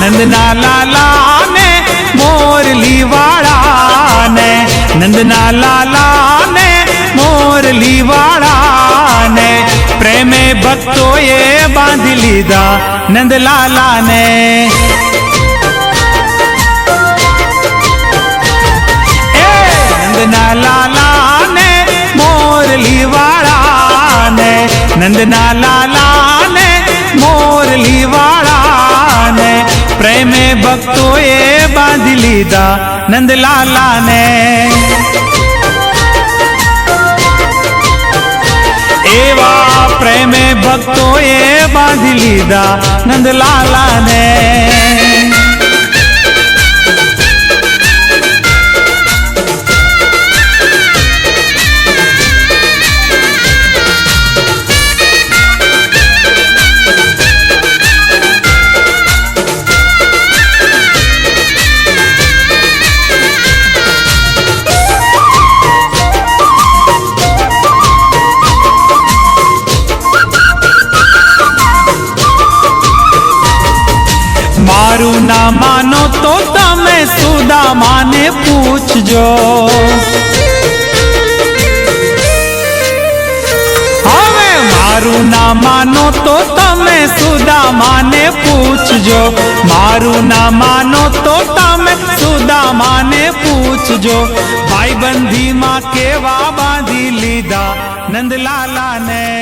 નંદના લાલા ને મોરલી વાળા ને નંદના લાલા ને મોરલી વાળા ને પ્રેમે ભક્તોએ બાંધી લીધા નંદલાલા ને નંદના લાલા ને મોરલી વાળા ને નંદના ભક્તોએ બાંધી લીધા નંદલાલા ને એવા પ્રેમે ભક્તોએ બાંધી લીધા નંદલાલા મારું ના માનો તો તમે સુદામાને પૂછજો. હવે મારું ના માનો તો તમે સુદામાને પૂછજો. મારું ના માનો તો તમે સુદામાને પૂછજો. ભાઈબંધીમાં કેવા બાંધી લીધા નંદલાલાને?